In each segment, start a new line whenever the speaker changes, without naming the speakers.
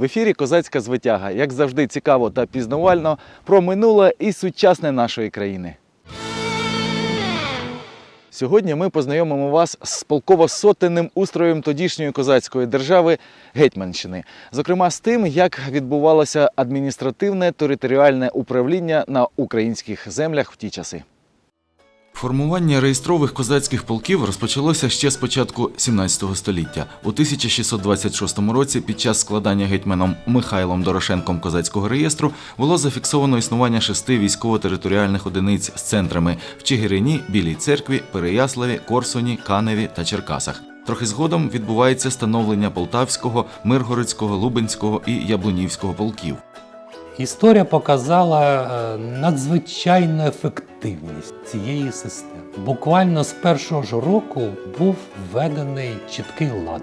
В ефірі Козацька звитяга, як завжди, цікаво та пізнавально про минуле і сучасне нашої країни. Сьогодні ми познайомимо вас з полково-сотенним устроєм тодішньої козацької держави Гетьманщини, зокрема з тим, як відбувалося адміністративне територіальне управління на українських землях в ті часи. Формування реєстрових козацьких полків розпочалося ще з початку 17 століття. У 1626 році, під час складання гетьманом Михайлом Дорошенком козацького реєстру, було зафіксовано існування шести військово-територіальних одиниць з центрами в Чигирині, Білій церкві, Переяславі, Корсуні, Каневі та Черкасах. Трохи згодом відбувається становлення Полтавського, Миргородського, Лубенського і Яблунівського полків.
Історія показала е, надзвичайну ефективність цієї системи. Буквально з першого ж року був введений чіткий лад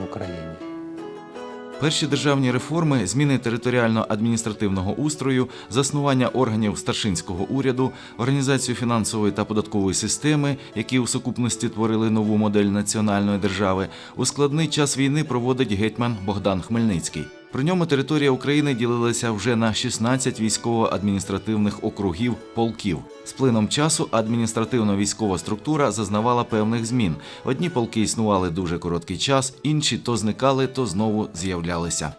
в Україні.
Перші державні реформи, зміни територіально-адміністративного устрою, заснування органів старшинського уряду, організацію фінансової та податкової системи, які у сукупності творили нову модель національної держави, у складний час війни проводить гетьман Богдан Хмельницький. При ньому територія України ділилася вже на 16 військово-адміністративних округів полків. З плином часу адміністративно-військова структура зазнавала певних змін. Одні полки існували дуже короткий час, інші то зникали, то знову з'являлися.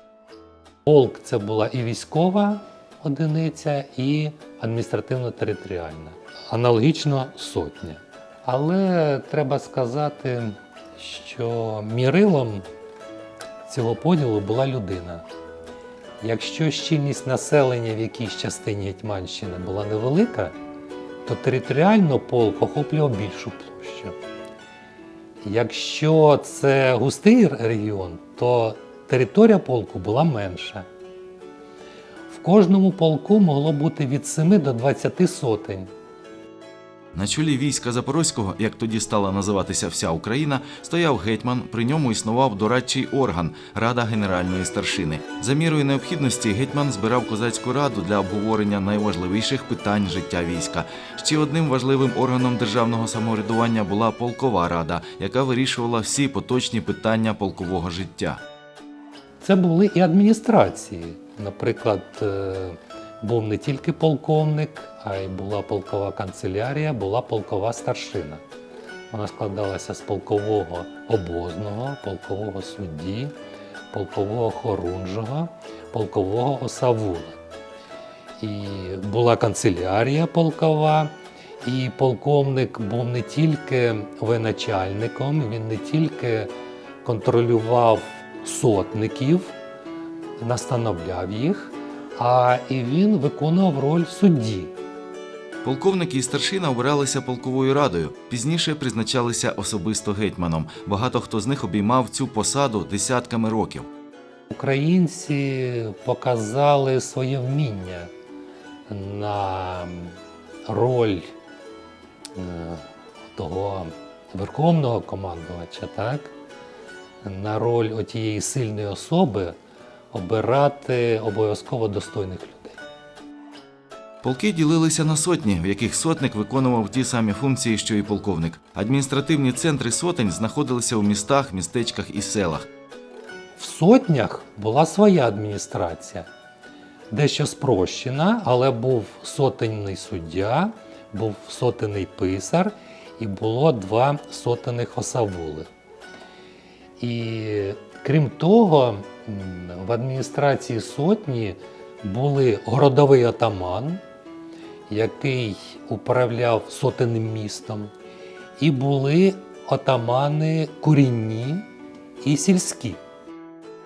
Полк це була і військова одиниця, і адміністративно-територіальна. Аналогічно сотня. Але треба сказати, що мірилом цього поділу була людина. Якщо щільність населення в якійсь частині Гетьманщини була невелика, то територіально полк охоплював більшу площу. Якщо це густий регіон, то територія полку була менша. В кожному полку могло бути від 7 до 20 сотень.
На чолі війська Запорозького, як тоді стала називатися вся Україна, стояв гетьман. При ньому існував дорадчий орган Рада Генеральної старшини. За мірою необхідності гетьман збирав козацьку раду для обговорення найважливіших питань життя війська. Ще одним важливим органом державного самоврядування була полкова рада, яка вирішувала всі поточні питання полкового життя.
Це були і адміністрації. Наприклад, е, був не тільки полковник, а й була полкова канцелярія, була полкова старшина. Вона складалася з полкового обозного, полкового судді, полкового хорунжого, полкового осавула. І була канцелярія полкова, і полковник був не тільки воєначальником, він не тільки контролював сотників, настановляв їх, а і він виконував роль судді.
Полковники і старшина обиралися полковою радою. Пізніше призначалися особисто гетьманом. Багато хто з них обіймав цю посаду десятками років.
Українці показали своє вміння на роль е, того верховного командувача, так? на роль отієї сильної особи обирати обов'язково достойних людей.
Полки ділилися на сотні, в яких сотник виконував ті самі функції, що і полковник. Адміністративні центри сотень знаходилися у містах, містечках і селах.
В сотнях була своя адміністрація, дещо спрощена, але був сотенний суддя, був сотенний писар і було два сотених осавули. І крім того, в адміністрації сотні були городовий атаман, який управляв сотенним містом, і були отамани курінні і сільські.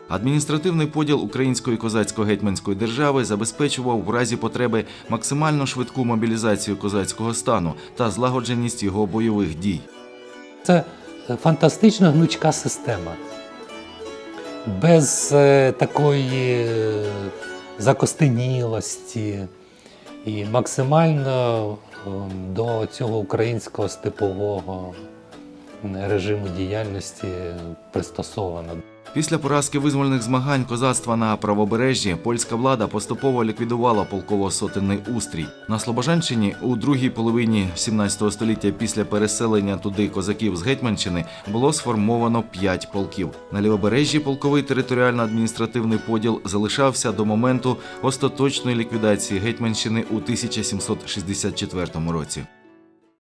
Адміністративний поділ української козацько-гетьманської держави забезпечував в разі потреби максимально швидку мобілізацію козацького стану та злагодженість його бойових дій.
Це фантастична гнучка система. Без е, такої е, закостенілості і максимально е, до цього українського степового режиму діяльності пристосована.
Після поразки визвольних змагань козацтва на правобережжі польська влада поступово ліквідувала полково-сотенний устрій. На Слобожанщині у другій половині 17 століття після переселення туди козаків з Гетьманщини було сформовано п'ять полків. На лівобережжі полковий територіально-адміністративний поділ залишався до моменту остаточної ліквідації Гетьманщини у 1764 році.